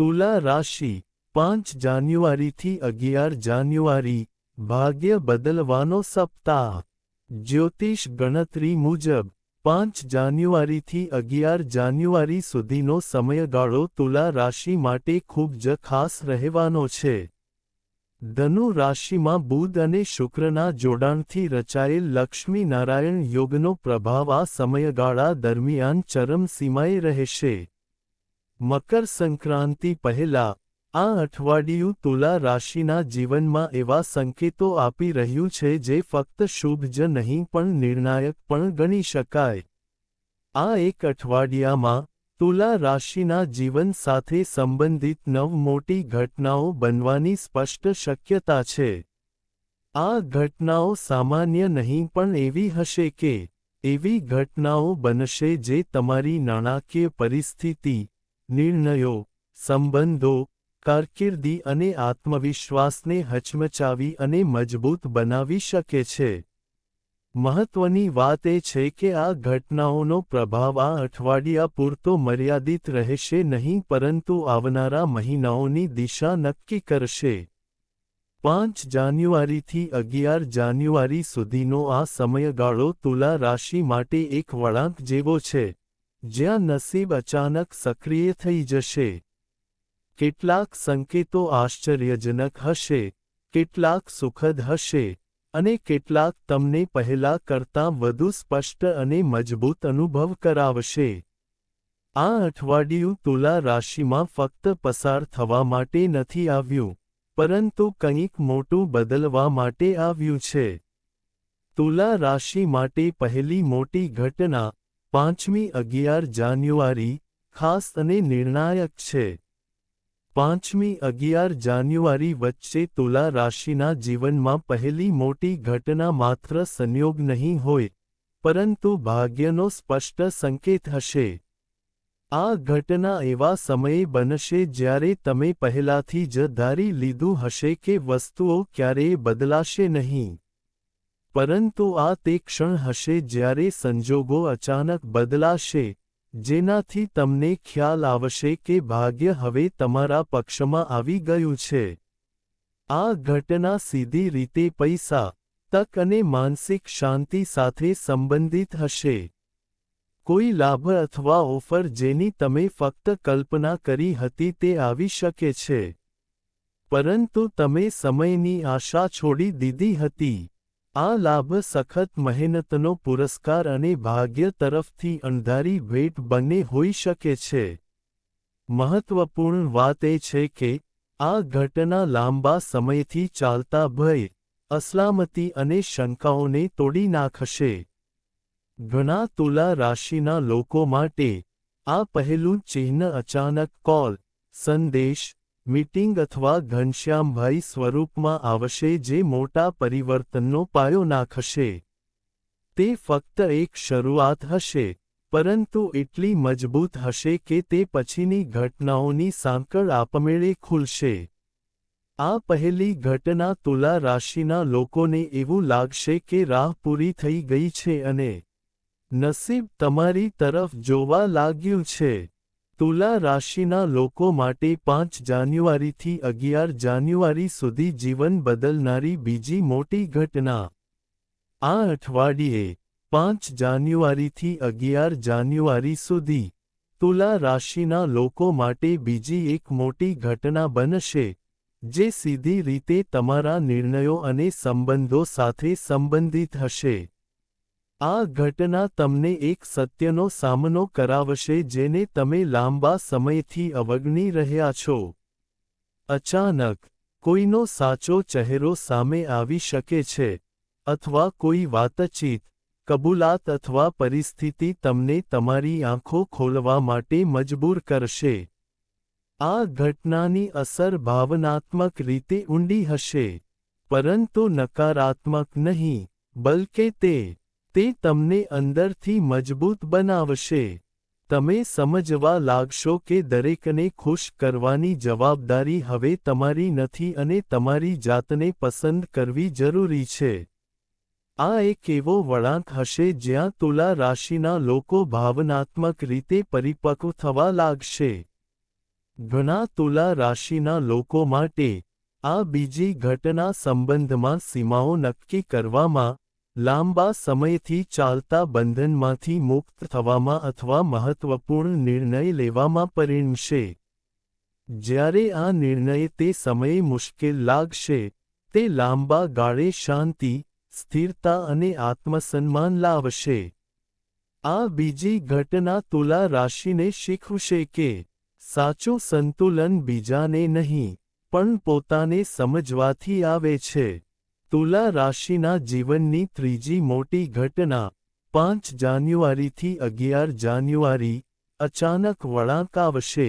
તુલા રાશિ, પાંચ જાન્યુઆરીથી અગિયાર જાન્યુઆરી, ભાગ્ય બદલવાનો સપ્તાહ. જ્યોતિષ ગણતરી મુજબ, પાંચ જાન્યુઆરીથી અગિયાર જાન્યુઆરી સુધીનો સમયગાળો તુલા રાશિ માટે ખૂબ જ ખાસ રહેવાનો છે. ધનુ રાશિમાં બુધ અને શુક્રના જોડાણથી રચાયેલ લક્ષ્મી નારાયણ યોગનો પ્રભાવ આ સમયગાળા દરમિયાન ચરમસીમાએ રહેશે. મકર સંક્રાંતિ પહેલા, આ અઠવાડિયું તુલા રાશિના જીવનમાં એવા સંકેતો આપી રહ્યું છે જે ફક્ત શુભ જ નહીં પણ નિર્ણાયક પણ ગણી શકાય. આ એક અઠવાડિયામાં, તુલા રાશિના જીવન સાથે સંબંધિત નવ મોટી ઘટનાઓ બનવાની સ્પષ્ટ શક્યતા છે. આ ઘટનાઓ સામાન્ય નહીં પણ એવી હશે કે, એવી ઘટનાઓ બનશે જે તમારી નાણાકીય પરિસ્થિતિ નિર્ણયો, સંબંધો, કારકિર્દી અને આત્મવિશ્વાસને હચમચાવી અને મજબૂત બનાવી શકે છે. મહત્વની વાત એ છે કે આ ઘટનાઓનો પ્રભાવ આ અઠવાડિયા પૂરતો મર્યાદિત રહેશે નહીં પરંતુ આવનારા મહિનાઓની દિશા નક્કી કરશે. પાંચ જાન્યુઆરીથી અગિયાર જાન્યુઆરી સુધીનો આ સમયગાળો તુલા રાશિ માટે એક વળાંક જેવો છે. જ્યાં નસીબ અચાનક સક્રિય થઈ જશે. કેટલાક સંકેતો આશ્ચર્યજનક હશે, કેટલાક સુખદ હશે, અને કેટલાક તમને પહેલા કરતાં વધુ સ્પષ્ટ અને મજબૂત અનુભવ કરાવશે. આ અઠવાડિયું તુલા રાશિમાં ફક્ત પસાર થવા માટે નથી આવ્યું, પરંતુ કંઈક મોટું બદલવા માટે આવ્યું છે. તુલા રાશિ માટે પહેલી મોટી ઘટના પાંચમી અગિયાર જાન્યુઆરી ખાસ અને નિર્ણાયક છે. પાંચમી અગિયાર જાન્યુઆરી વચ્ચે તુલા રાશિના જીવનમાં પહેલી મોટી ઘટના માત્ર સંયોગ નહીં હોય, પરંતુ ભાગ્યનો સ્પષ્ટ સંકેત હશે. આ ઘટના એવા સમયે બનશે જ્યારે તમે પહેલાથી જ ધારી લીધું હશે કે વસ્તુઓ ક્યારેય બદલાશે નહીં. પરંતુ આ તે ક્ષણ હશે જ્યારે સંજોગો અચાનક બદલાશે, જેનાથી તમને ખ્યાલ આવશે કે ભાગ્ય હવે તમારા પક્ષમાં આવી ગયું છે. આ ઘટના સીધી રીતે પૈસા, તક અને માનસિક શાંતિ સાથે સંબંધિત હશે. કોઈ લાભ અથવા ઓફર જેની તમે ફક્ત કલ્પના કરી હતી તે આવી શકે છે. પરંતુ તમે સમયની આશા છોડી દીધી હતી. આ લાભ સખત મહેનતનો પુરસ્કાર અને ભાગ્ય તરફથી અણધારી ભેટ બંને હોઈ શકે છે. મહત્વપૂર્ણ વાત એ છે કે, આ ઘટના લાંબા સમયથી ચાલતા ભય, અસલામતી અને શંકાઓને તોડી નાખશે. ઘણા તુલા રાશિના લોકો માટે, આ પહેલું ચિહ્ન અચાનક કોલ, સંદેશ મીટિંગ અથવા ઘનશ્યામભાઈ સ્વરૂપમાં આવશે જે મોટા પરિવર્તનનો પાયો નાખશે. તે ફક્ત એક શરૂઆત હશે, પરંતુ એટલી મજબૂત હશે કે તે પછીની ઘટનાઓની સાંકળ આપમેળે ખુલશે. આ પહેલી ઘટના તુલા રાશિના લોકોને એવું લાગશે કે રાહ પૂરી થઈ ગઈ છે અને નસીબ તમારી તરફ જોવા લાગ્યું છે. તુલા રાશિના લોકો માટે પાંચ જાન્યુઆરીથી અગિયાર જાન્યુઆરી સુધી જીવન બદલનારી બીજી મોટી ઘટના. આ અઠવાડિયે પાંચ જાન્યુઆરીથી અગિયાર જાન્યુઆરી સુધી તુલા રાશિના લોકો માટે બીજી એક મોટી ઘટના બનશે, જે સીધી રીતે તમારા નિર્ણયો અને સંબંધો સાથે સંબંધિત હશે. આ ઘટના તમને એક સત્યનો સામનો કરાવશે જેને તમે લાંબા સમયથી અવગણી રહ્યા છો. અચાનક, કોઈનો સાચો ચહેરો સામે આવી શકે છે, અથવા કોઈ વાતચીત, કબૂલાત અથવા પરિસ્થિતિ તમને તમારી આંખો ખોલવા માટે મજબૂર કરશે. આ ઘટનાની અસર ભાવનાત્મક રીતે ઊંડી હશે, પરંતુ નકારાત્મક નહીં, બલકે તે તે તમને અંદરથી મજબૂત બનાવશે. તમે સમજવા લાગશો કે દરેકને ખુશ કરવાની જવાબદારી હવે તમારી નથી અને તમારી જાતને પસંદ કરવી જરૂરી છે. આ એક એવો વળાંક હશે જ્યાં તુલા રાશિના લોકો ભાવનાત્મક રીતે પરિપક્વ થવા લાગશે. ઘણા તુલા રાશિના લોકો માટે આ બીજી ઘટના સંબંધમાં સીમાઓ નક્કી કરવામાં લાંબા સમયથી ચાલતા બંધનમાંથી મુક્ત થવામાં અથવા મહત્વપૂર્ણ નિર્ણય લેવામાં પરિણમશે જ્યારે આ નિર્ણય તે સમયે મુશ્કેલ લાગશે, તે લાંબા ગાળે શાંતિ, સ્થિરતા અને આત્મસન્માન લાવશે. આ બીજી ઘટના તુલા રાશિને શીખવશે કે, સાચું સંતુલન બીજાને નહીં, પણ પોતાને સમજવાથી આવે છે. તુલા રાશિના જીવનની ત્રીજી મોટી ઘટના, પાંચ જાન્યુઆરીથી અગિયાર જાન્યુઆરી, અચાનક વળાંક આવશે.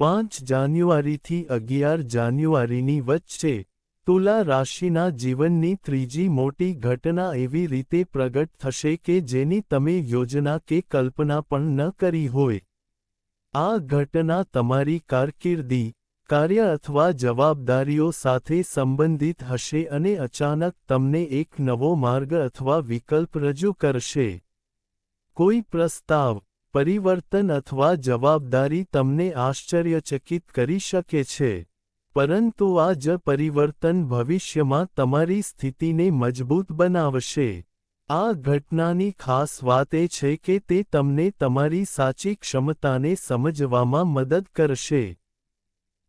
પાંચ જાન્યુઆરીથી અગિયાર જાન્યુઆરીની વચ્ચે, તુલા રાશિના જીવનની ત્રીજી મોટી ઘટના એવી રીતે પ્રગટ થશે કે જેની તમે યોજના કે કલ્પના પણ ન કરી હોય. આ ઘટના તમારી કારકિર્દી કાર્ય અથવા જવાબદારીઓ સાથે સંબંધિત હશે અને અચાનક તમને એક નવો માર્ગ અથવા વિકલ્પ રજૂ કરશે. કોઈ પ્રસ્તાવ, પરિવર્તન અથવા જવાબદારી તમને આશ્ચર્યચકિત કરી શકે છે. પરંતુ આ જ પરિવર્તન ભવિષ્યમાં તમારી સ્થિતિને મજબૂત બનાવશે. આ ઘટનાની ખાસ વાત એ છે કે તે તમને તમારી સાચી ક્ષમતાને સમજવામાં મદદ કરશે.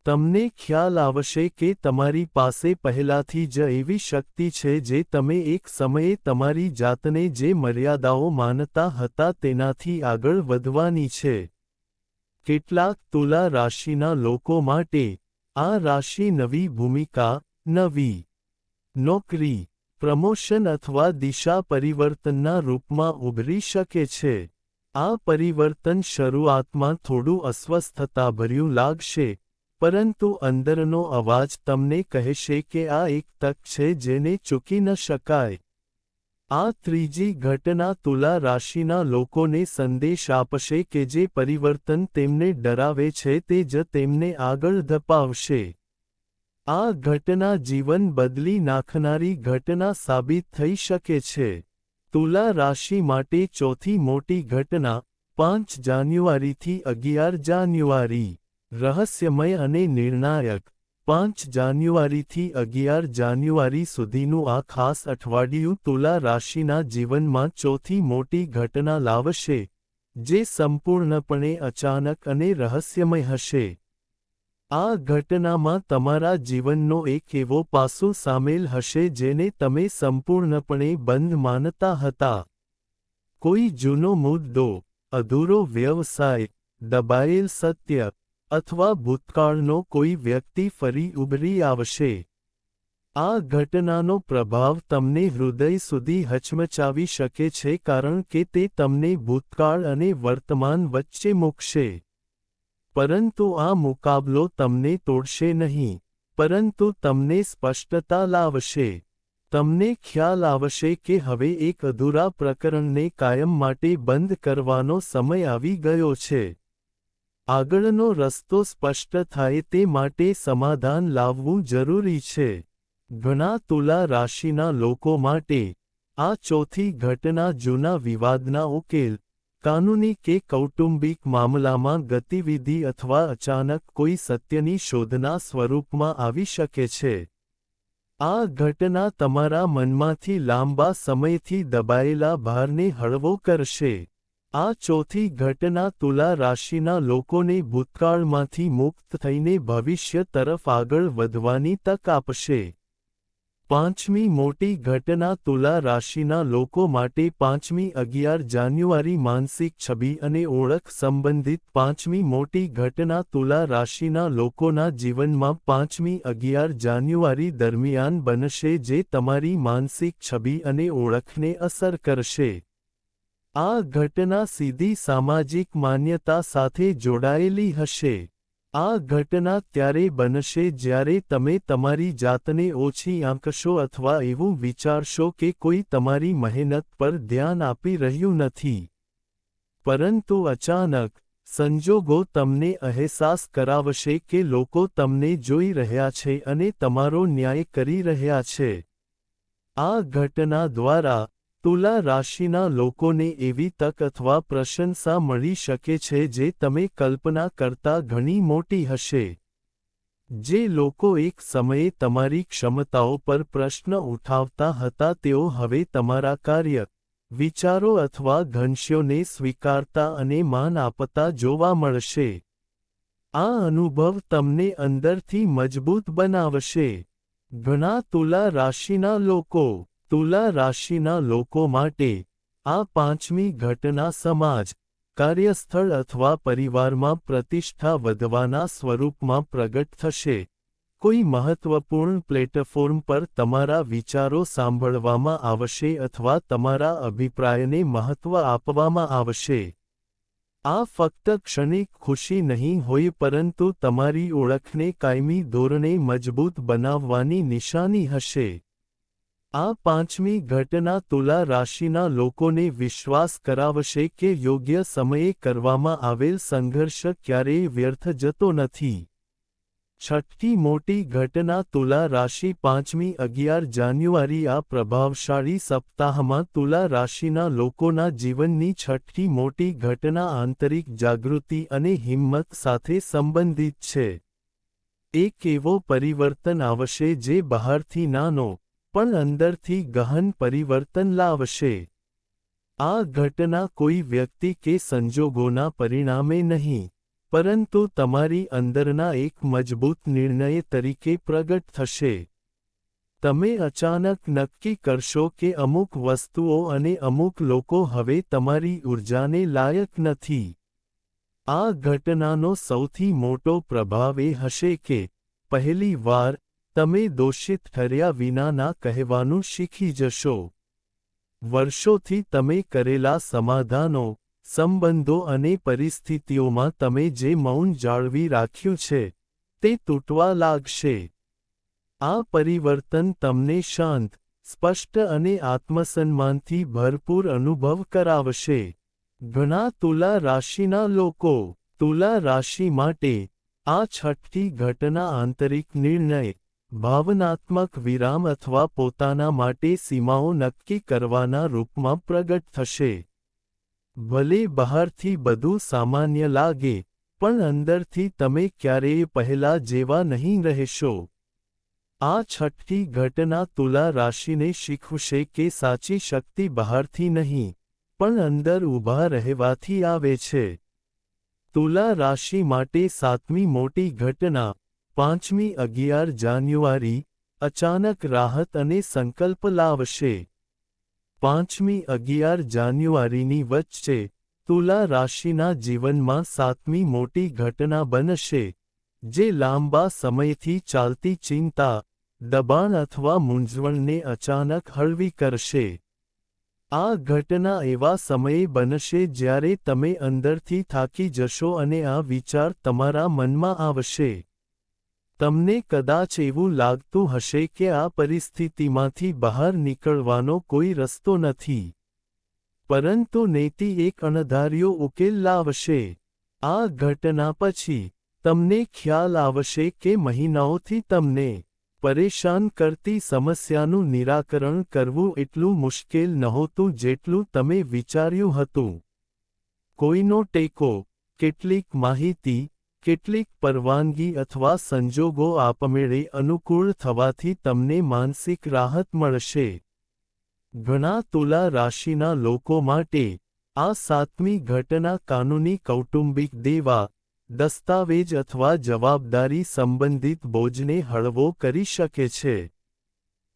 તમને ખ્યાલ આવશે કે તમારી પાસે પહેલાથી જ એવી શક્તિ છે જે તમે એક સમયે તમારી જાતને જે મર્યાદાઓ માનતા હતા તેનાથી આગળ વધવાની છે. કેટલાક તુલા રાશિના લોકો માટે, આ રાશિ નવી ભૂમિકા, નવી નોકરી, પ્રમોશન અથવા દિશા પરિવર્તનના રૂપમાં ઉભરી શકે છે. આ પરિવર્તન શરૂઆતમાં થોડું અસ્વસ્થતાભર્યું લાગશે પરંતુ અંદરનો અવાજ તમને કહેશે કે આ એક તક છે જેને ચૂકી ન શકાય. આ ત્રીજી ઘટના તુલા રાશિના લોકોને સંદેશ આપશે કે જે પરિવર્તન તેમને ડરાવે છે તે જ તેમને આગળ ધપાવશે. આ ઘટના જીવન બદલી નાખનારી ઘટના સાબિત થઈ શકે છે. તુલા રાશિ માટે ચોથી મોટી ઘટના, પાંચ જાન્યુઆરીથી અગિયાર જાન્યુઆરી. રહસ્યમય અને નિર્ણાયક. પાંચ જાન્યુઆરીથી અગિયાર જાન્યુઆરી સુધીનું આ ખાસ અઠવાડિયું તુલા રાશિના જીવનમાં ચોથી મોટી ઘટના લાવશે, જે સંપૂર્ણપણે અચાનક અને રહસ્યમય હશે. આ ઘટનામાં તમારા જીવનનો એક એવો પાસું સામેલ હશે જેને તમે સંપૂર્ણપણે બંધ માનતા હતા. કોઈ જૂનો મુદ્દો, અધૂરો વ્યવસાય, દબાયેલ સત્ય અથવા ભૂતકાળનો કોઈ વ્યક્તિ ફરી ઉભરી આવશે? આ ઘટનાનો પ્રભાવ તમને હૃદય સુધી હચમચાવી શકે છે કારણ કે તે તમને ભૂતકાળ અને વર્તમાન વચ્ચે મૂકશે. પરંતુ આ મુકાબલો તમને તોડશે નહીં, પરંતુ તમને સ્પષ્ટતા લાવશે. તમને ખ્યાલ આવશે કે હવે એક અધૂરા પ્રકરણને કાયમ માટે બંધ કરવાનો સમય આવી ગયો છે. આગળનો રસ્તો સ્પષ્ટ થાય તે માટે સમાધાન લાવવું જરૂરી છે. ઘણા તુલા રાશિના લોકો માટે આ ચોથી ઘટના જૂના વિવાદના ઉકેલ, કાનૂની કે કૌટુંબિક મામલામાં ગતિવિધિ અથવા અચાનક કોઈ સત્યની શોધના સ્વરૂપમાં આવી શકે છે. આ ઘટના તમારા મનમાંથી લાંબા સમયથી દબાયેલા ભારને હળવો કરશે. આ ચોથી ઘટના તુલા રાશિના લોકોને ભૂતકાળમાંથી મુક્ત થઈને ભવિષ્ય તરફ આગળ વધવાની તક આપશે. પાંચમી મોટી ઘટના તુલા રાશિના લોકો માટે પાંચમી અગિયાર જાન્યુઆરી માનસિક છબી અને ઓળખ સંબંધિત પાંચમી મોટી ઘટના તુલા રાશિના લોકોના જીવનમાં પાંચમી અગિયાર જાન્યુઆરી દરમિયાન બનશે જે તમારી માનસિક છબી અને ઓળખને અસર કરશે. આ ઘટના સીધી સામાજિક માન્યતા સાથે જોડાયેલી હશે. આ ઘટના ત્યારે બનશે જ્યારે તમે તમારી જાતને ઓછી આંકશો અથવા એવું વિચારશો કે કોઈ તમારી મહેનત પર ધ્યાન આપી રહ્યું નથી. પરંતુ અચાનક સંજોગો તમને અહેસાસ કરાવશે કે લોકો તમને જોઈ રહ્યા છે અને તમારો ન્યાય કરી રહ્યા છે. આ ઘટના દ્વારા તુલા રાશિના લોકોને એવી તક અથવા પ્રશંસા મળી શકે છે જે તમે કલ્પના કરતા ઘણી મોટી હશે. જે લોકો એક સમયે તમારી ક્ષમતાઓ પર પ્રશ્ન ઉઠાવતા હતા, તેઓ હવે તમારા કાર્ય, વિચારો અથવા ઘનશ્યોને સ્વીકારતા અને માન આપતા જોવા મળશે. આ અનુભવ તમને અંદરથી મજબૂત બનાવશે. ઘણા તુલા રાશિના લોકો તુલા રાશિના લોકો માટે આ પાંચમી ઘટના સમાજ, કાર્યસ્થળ અથવા પરિવારમાં પ્રતિષ્ઠા વધવાના સ્વરૂપમાં પ્રગટ થશે. કોઈ મહત્વપૂર્ણ પ્લેટફોર્મ પર તમારા વિચારો સાંભળવામાં આવશે અથવા તમારા અભિપ્રાયને મહત્વ આપવામાં આવશે. આ ફક્ત ક્ષણિક ખુશી નહીં હોય પરંતુ તમારી ઓળખને કાયમી ધોરણે મજબૂત બનાવવાની નિશાની હશે. આ પાંચમી ઘટના તુલા રાશિના લોકોને વિશ્વાસ કરાવશે કે યોગ્ય સમયે કરવામાં આવેલ સંઘર્ષ ક્યારેય વ્યર્થ જતો નથી. છઠ્ઠી મોટી ઘટના તુલા રાશિ પાંચમી અગિયાર જાન્યુઆરી આ પ્રભાવશાળી સપ્તાહમાં તુલા રાશિના લોકોના જીવનની છઠ્ઠી મોટી ઘટના આંતરિક જાગૃતિ અને હિંમત સાથે સંબંધિત છે. એક એવો પરિવર્તન આવશે જે બહારથી નાનો પણ અંદરથી ગહન પરિવર્તન લાવશે. આ ઘટના કોઈ વ્યક્તિ કે સંજોગોના પરિણામે નહીં, પરંતુ તમારી અંદરના એક મજબૂત નિર્ણય તરીકે પ્રગટ થશે. તમે અચાનક નક્કી કરશો કે અમુક વસ્તુઓ અને અમુક લોકો હવે તમારી ઊર્જાને લાયક નથી. આ ઘટનાનો સૌથી મોટો પ્રભાવ એ હશે કે પહેલી વાર તમે દોષિત ઠર્યા વિનાના કહેવાનું શીખી જશો. વર્ષોથી તમે કરેલા સમાધાનો, સંબંધો અને પરિસ્થિતિઓમાં તમે જે મૌન જાળવી રાખ્યું છે, તે તૂટવા લાગશે. આ પરિવર્તન તમને શાંત, સ્પષ્ટ અને આત્મસન્માનથી ભરપૂર અનુભવ કરાવશે. ઘણા તુલા રાશિના લોકો, તુલા રાશિ માટે આ છઠ્ઠી ઘટના આંતરિક નિર્ણય ભાવનાત્મક વિરામ અથવા પોતાના માટે સીમાઓ નક્કી કરવાના રૂપમાં પ્રગટ થશે. ભલે બહારથી બધું સામાન્ય લાગે, પણ અંદરથી તમે ક્યારેય પહેલા જેવા નહીં રહેશો. આ છઠ્ઠી ઘટના તુલા રાશિને શીખવશે કે સાચી શક્તિ બહારથી નહીં, પણ અંદર ઊભા રહેવાથી આવે છે. તુલા રાશિ માટે સાતમી મોટી ઘટના પાંચમી અગિયાર જાન્યુઆરી અચાનક રાહત અને સંકલ્પ લાવશે. પાંચમી અગિયાર જાન્યુઆરીની વચ્ચે તુલા રાશિના જીવનમાં સાતમી મોટી ઘટના બનશે, જે લાંબા સમયથી ચાલતી ચિંતા, દબાણ અથવા મૂંઝવણને અચાનક હળવી કરશે. આ ઘટના એવા સમયે બનશે જ્યારે તમે અંદરથી થાકી જશો અને આ વિચાર તમારા મનમાં આવશે. તમને કદાચ એવું લાગતું હશે કે આ પરિસ્થિતિમાંથી બહાર નીકળવાનો કોઈ રસ્તો નથી. પરંતુ નેતિ એક અણધાર્યો ઉકેલ લાવશે. આ ઘટના પછી, તમને ખ્યાલ આવશે કે મહિનાઓથી તમને પરેશાન કરતી સમસ્યાનું નિરાકરણ કરવું એટલું મુશ્કેલ નહોતું જેટલું તમે વિચાર્યું હતું. કોઈનો ટેકો, કેટલીક માહિતી કેટલીક પરવાનગી અથવા સંજોગો આપમેળે અનુકૂળ થવાથી તમને માનસિક રાહત મળશે. ઘણા તુલા રાશિના લોકો માટે, આ સાતમી ઘટના કાનૂની કૌટુંબિક દેવા, દસ્તાવેજ અથવા જવાબદારી સંબંધિત બોજને હળવો કરી શકે છે.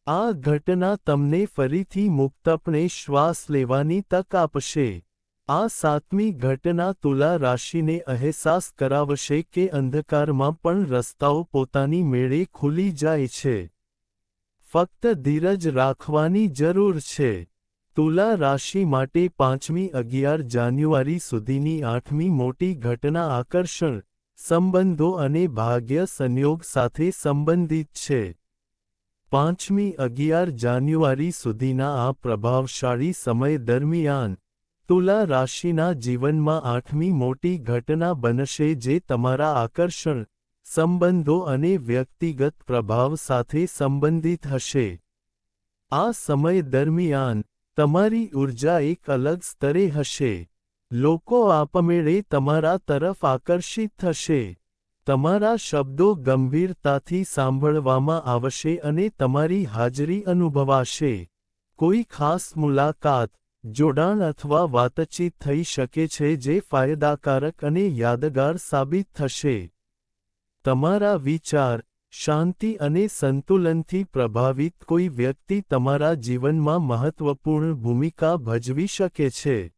આ ઘટના તમને ફરીથી મુક્તપણે શ્વાસ લેવાની તક આપશે. આ સાતમી ઘટના તુલા રાશિને અહેસાસ કરાવશે કે અંધકારમાં પણ રસ્તાઓ પોતાની મેળે ખુલી જાય છે. ફક્ત ધીરજ રાખવાની જરૂર છે. તુલા રાશિ માટે પાંચમી અગિયાર જાન્યુઆરી સુધીની આઠમી મોટી ઘટના આકર્ષણ, સંબંધો અને ભાગ્ય સંયોગ સાથે સંબંધિત છે. પાંચમી અગિયાર જાન્યુઆરી સુધીના આ પ્રભાવશાળી સમય દરમિયાન તુલા રાશિના જીવનમાં આઠમી મોટી ઘટના બનશે જે તમારા આકર્ષણ, સંબંધો અને વ્યક્તિગત પ્રભાવ સાથે સંબંધિત હશે. આ સમય દરમિયાન તમારી ઊર્જા એક અલગ સ્તરે હશે. લોકો આપમેળે તમારા તરફ આકર્ષિત થશે. તમારા શબ્દો ગંભીરતાથી સાંભળવામાં આવશે અને તમારી હાજરી અનુભવાશે. કોઈ ખાસ મુલાકાત જોડાણ અથવા વાતચીત થઈ શકે છે જે ફાયદાકારક અને યાદગાર સાબિત થશે. તમારા વિચાર, શાંતિ અને સંતુલનથી પ્રભાવિત કોઈ વ્યક્તિ તમારા જીવનમાં મહત્વપૂર્ણ ભૂમિકા ભજવી શકે છે.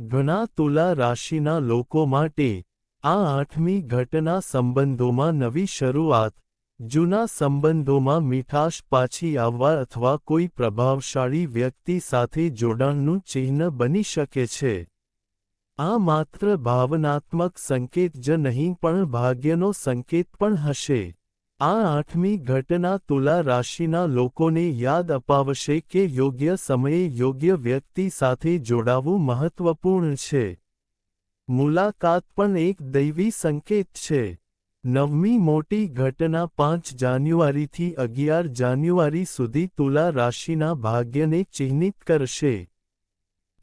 ઘણા તુલા રાશિના લોકો માટે આ આઠમી ઘટના સંબંધોમાં નવી શરૂઆત જૂના સંબંધોમાં મીઠાશ પાછી આવવા અથવા કોઈ પ્રભાવશાળી વ્યક્તિ સાથે જોડાણનું ચિહ્ન બની શકે છે. આ માત્ર ભાવનાત્મક સંકેત જ નહીં, પણ ભાગ્યનો સંકેત પણ હશે. આ આઠમી ઘટના તુલા રાશિના લોકોને યાદ અપાવશે કે યોગ્ય સમયે યોગ્ય વ્યક્તિ સાથે જોડાવું મહત્વપૂર્ણ છે. મુલાકાત પણ એક દૈવી સંકેત છે. નવમી મોટી ઘટના પાંચ જાન્યુઆરીથી અગિયાર જાન્યુઆરી સુધી તુલા રાશિના ભાગ્યને ચિહ્નિત કરશે.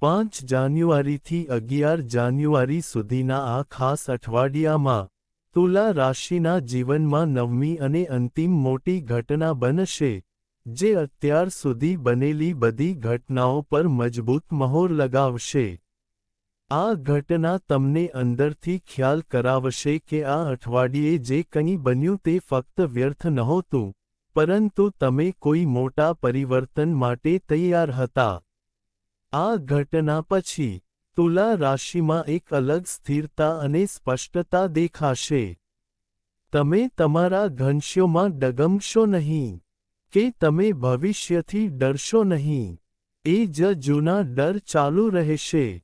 પાંચ જાન્યુઆરીથી અગિયાર જાન્યુઆરી સુધીના આ ખાસ અઠવાડિયામાં તુલા રાશિના જીવનમાં નવમી અને અંતિમ મોટી ઘટના બનશે, જે અત્યાર સુધી બનેલી બધી ઘટનાઓ પર મજબૂત મહોર લગાવશે. આ ઘટના તમને અંદરથી ખ્યાલ કરાવશે કે આ અઠવાડિયે જે કંઈ બન્યું તે ફક્ત વ્યર્થ નહોતું, પરંતુ તમે કોઈ મોટા પરિવર્તન માટે તૈયાર હતા. આ ઘટના પછી, તુલા રાશિમાં એક અલગ સ્થિરતા અને સ્પષ્ટતા દેખાશે. તમે તમારા ઘનશ્યોમાં ડગમશો નહીં, કે તમે ભવિષ્યથી ડરશો નહીં. એ જ જૂના ડર ચાલુ રહેશે.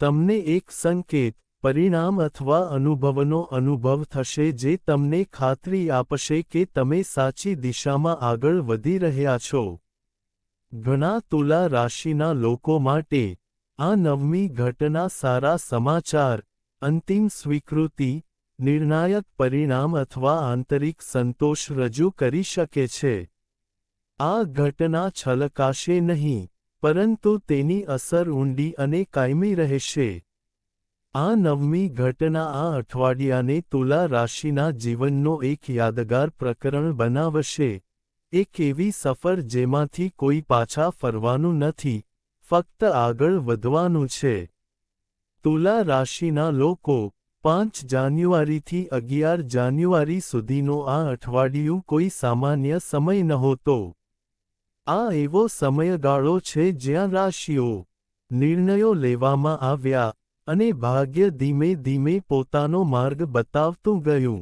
તમને એક સંકેત, પરિણામ અથવા અનુભવનો અનુભવ થશે જે તમને ખાતરી આપશે કે તમે સાચી દિશામાં આગળ વધી રહ્યા છો. ઘણા તુલા રાશિના લોકો માટે, આ નવમી ઘટના સારા સમાચાર, અંતિમ સ્વીકૃતિ, નિર્ણાયક પરિણામ અથવા આંતરિક સંતોષ રજૂ કરી શકે છે. આ ઘટના છલકાશે નહીં. પરંતુ તેની અસર ઊંડી અને કાયમી રહેશે. આ નવમી ઘટના આ અઠવાડિયાને તુલા રાશિના જીવનનો એક યાદગાર પ્રકરણ બનાવશે. એક એવી સફર જેમાંથી કોઈ પાછા ફરવાનું નથી, ફક્ત આગળ વધવાનું છે. તુલા રાશિના લોકો, પાંચ જાન્યુઆરીથી અગિયાર જાન્યુઆરી સુધીનો આ અઠવાડિયું કોઈ સામાન્ય સમય નહોતો. આ એવો સમયગાળો છે જ્યાં રાશિઓ નિર્ણયો લેવામાં આવ્યા અને ભાગ્ય ધીમે ધીમે પોતાનો માર્ગ બતાવતું ગયું.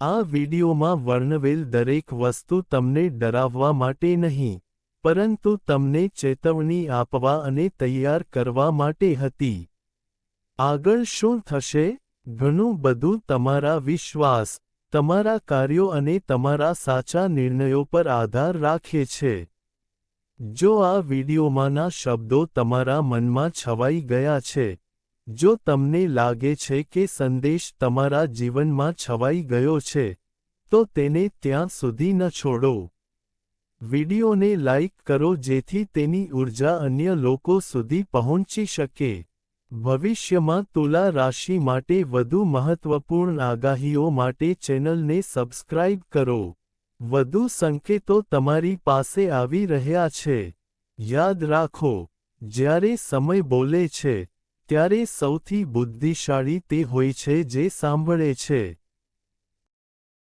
આ વિડીયોમાં વર્ણવેલ દરેક વસ્તુ તમને ડરાવવા માટે નહીં, પરંતુ તમને ચેતવણી આપવા અને તૈયાર કરવા માટે હતી. આગળ શું થશે? ઘણું બધું તમારા વિશ્વાસ તમારા કાર્યો અને તમારા સાચા નિર્ણયો પર આધાર રાખે છે. જો આ વિડીયોમાંના શબ્દો તમારા મનમાં છવાઈ ગયા છે, જો તમને લાગે છે કે સંદેશ તમારા જીવનમાં છવાઈ ગયો છે, તો તેને ત્યાં સુધી ન છોડો. વિડીયોને લાઇક કરો જેથી તેની ઊર્જા અન્ય લોકો સુધી પહોંચી શકે. ભવિષ્યમાં તુલા રાશિ માટે વધુ મહત્વપૂર્ણ આગાહીઓ માટે ચેનલને સબસ્ક્રાઇબ કરો. વધુ સંકેતો તમારી પાસે આવી રહ્યા છે. યાદ રાખો, જ્યારે સમય બોલે છે, ત્યારે સૌથી બુદ્ધિશાળી તે હોય છે જે સાંભળે છે.